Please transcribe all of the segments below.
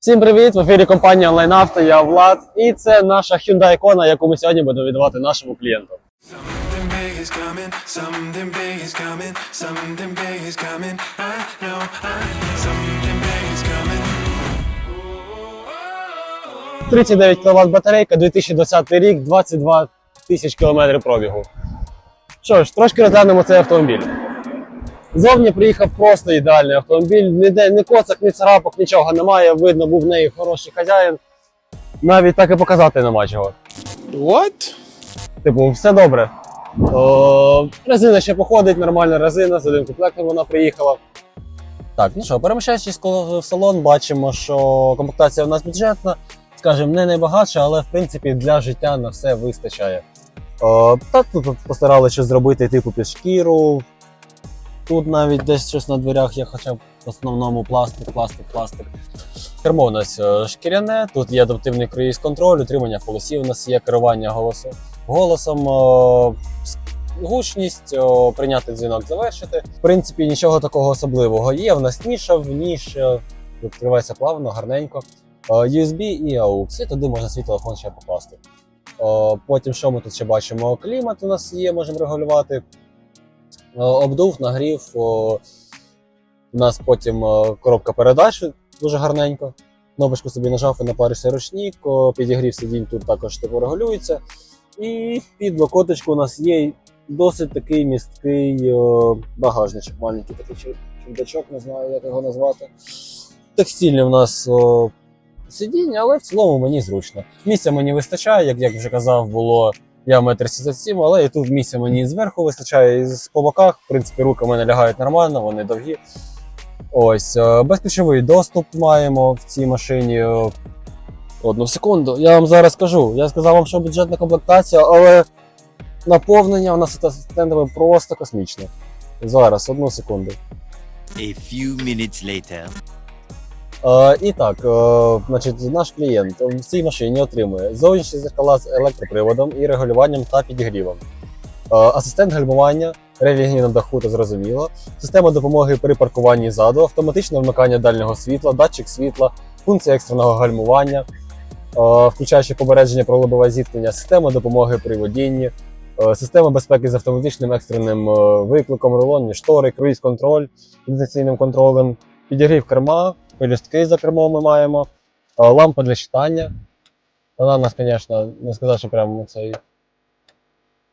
Всім привіт! В ефірі компанія Auto, я Влад. І це наша Hyundai Kona, яку ми сьогодні будемо віддавати нашому клієнту. Something big is coming, something big is coming, something big is coming. I know, I something big is coming. 39 кВт батарейка, 2020 рік, 22 тисяч кілометрів пробігу. Що ж, трошки розглянемо цей автомобіль. Зовні приїхав просто ідеальний автомобіль, ніде ні коцок, ні царапок, нічого немає. Видно, був в неї хороший хазяїн. Навіть так і показати нема чого. What? Типу, все добре. О, резина ще походить, нормальна резина, з одним комплектом вона приїхала. Так, ну що, переміщаючись в салон, бачимо, що комплектація в нас бюджетна, скажімо, не найбагатша, але в принципі для життя на все вистачає. О, та тут постаралися щось зробити, типу під шкіру. Тут навіть десь щось на дверях є, хоча б в основному пластик, пластик, пластик. Кермо у нас е, шкіряне, тут є адаптивний круїз контроль, утримання полосів, у нас є керування голосом голосом, о, гучність, о, прийняти дзвінок, завершити. В принципі, нічого такого особливого. Є в нас ніша, в ніж е, відкривається плавно, гарненько. USB і AUX, і туди можна свій телефон ще покласти. Потім, що ми тут ще бачимо? Клімат у нас є, можемо регулювати. О, Обдув, нагрів. У нас потім коробка передач дуже гарненько. Кнопочку собі нажав і напаришся ручник, підігрів сидінь тут також типу регулюється. І під локоточку у нас є досить такий місткий багажничок, маленький такий чудачок, не знаю, як його назвати. Текстильне в нас сидіння, але в цілому мені зручно. Місця мені вистачає, як, як вже казав, було я 1,77 м, але і тут місця мені і зверху вистачає, і по боках, в принципі, руки в мене лягають нормально, вони довгі. Ось, е, безключовий доступ маємо в цій машині. Одну секунду, я вам зараз скажу. Я сказав вам, що бюджетна комплектація, але наповнення у нас асистентами просто космічне. Зараз, одну секунду. A few minutes later. Е, і так, е, значить, наш клієнт в цій машині отримує зовнішні зеркала з електроприводом і регулюванням та підігрівом. Е, асистент гальмування, релігії на даху та зрозуміло, система допомоги при паркуванні ззаду, автоматичне вмикання дальнього світла, датчик світла, функція екстреного гальмування, включаючи попередження про лобове зіткнення, система допомоги при водінні, система безпеки з автоматичним екстреним викликом, рулонні штори, круїз-контроль з дистанційним контролем, підігрів керма, пелюстки кермом ми маємо, лампа для читання. Вона в нас, звісно, не сказав, що прямо цей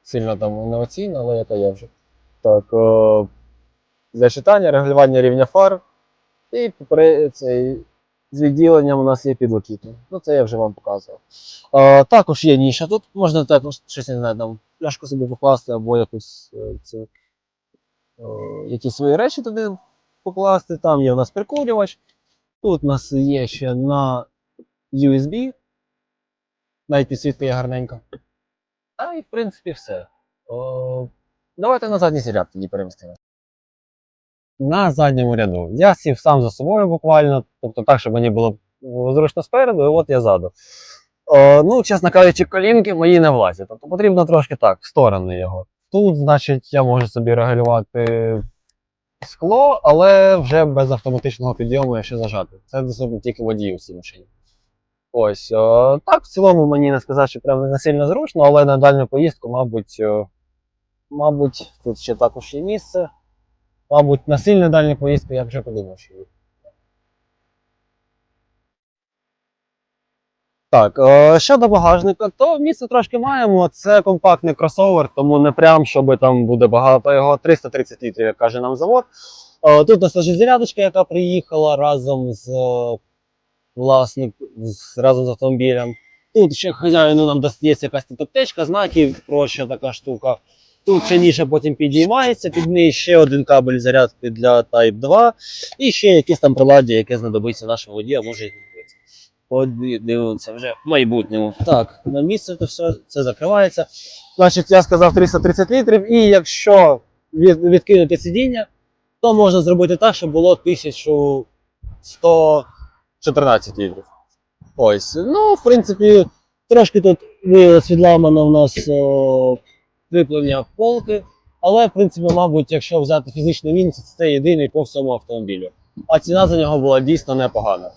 сильно там інноваційна, але яка є вже. Так, для читання, регулювання рівня фар. І цей з відділенням у нас є підлокітник. Ну, це я вже вам показував. Е, також є ніша. Тут можна також щось не знаю, там пляшку собі покласти або якусь е, це, е, якісь свої речі туди покласти. Там є у нас прикурювач. Тут у нас є ще на USB. Навіть підсвітка є гарненька. А і в принципі все. О, давайте на задній ряд тоді перемістимо. На задньому ряду. Я сів сам за собою буквально, тобто так, щоб мені було зручно спереду, і от я ззаду. О, ну, чесно кажучи, колінки мої не влазять. Тобто потрібно трошки так, в сторони його. Тут, значить, я можу собі регулювати скло, але вже без автоматичного підйому, якщо зажати. Це доступно тільки водію в цій машині. Ось. О, так, в цілому мені не сказати, що прям не сильно зручно, але на дальню поїздку, мабуть, о, мабуть, тут ще також є місце. Мабуть, на сильну дальню поїздку я вже подумав, що є. Так, е, щодо багажника, то місце трошки маємо. Це компактний кросовер, тому не прям, щоб там буде багато його 330 літрів, як каже нам завод. Е, Тут у нас зарядочка, яка приїхала разом з е, власник, разом з автомобілем. Тут ще хазяїну нам достається якась тут аптечка, знаків, проща така штука. Тут ще потім підіймається, під неї ще один кабель зарядки для Type 2 і ще якесь там приладдя, яке знадобиться нашому водію, може і не знадобиться. Подивимося вже в майбутньому. Так, на місце то все це закривається. Значить, я сказав 330 літрів, і якщо від, відкинути сидіння, то можна зробити так, щоб було 1114 літрів. Ось. Ну, в принципі, трошки тут виявилось відламано в нас о, кріплення полки, але, в принципі, мабуть, якщо взяти фізичний він, це єдиний по всьому автомобілю. А ціна за нього була дійсно непогана.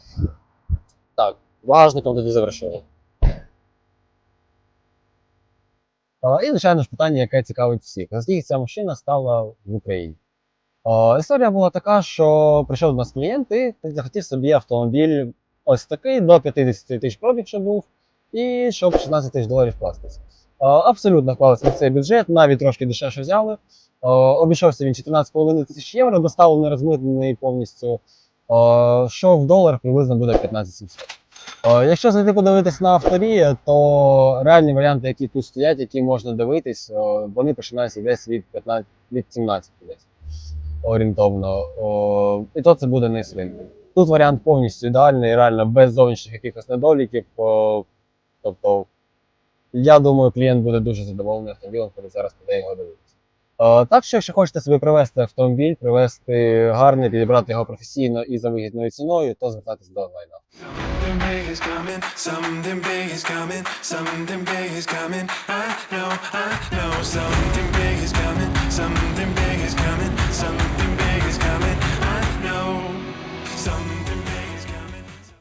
Так, важником тоді завершили. І, звичайно ж, питання, яке цікавить всіх. Наскільки ця машина стала в Україні? Історія була така, що прийшов до нас клієнт і захотів собі автомобіль ось такий, до 50 тисяч пробіг, що був, і щоб 16 тисяч доларів вкластися. Е, Абсолютно вклалися на цей бюджет, навіть трошки дешевше взяли. Обійшовся він 14,5 тисяч євро, доставлений, розмитнений повністю. Е, Що в доларах приблизно буде 15 700. Е, Якщо зайти подивитись на авторі, то реальні варіанти, які тут стоять, які можна дивитись, е, вони починаються десь від 15, від 17 десь орієнтовно. І то це буде не свинка. Тут варіант повністю ідеальний, реально без зовнішніх якихось недоліків. Тобто, я думаю, клієнт буде дуже задоволений автомобілем, коли зараз буде його дивитися. Е, Так що, якщо хочете собі привезти автомобіль, привезти гарний, підібрати його професійно і за вигідною ціною, то звертайтесь до онлайна. Something big is coming,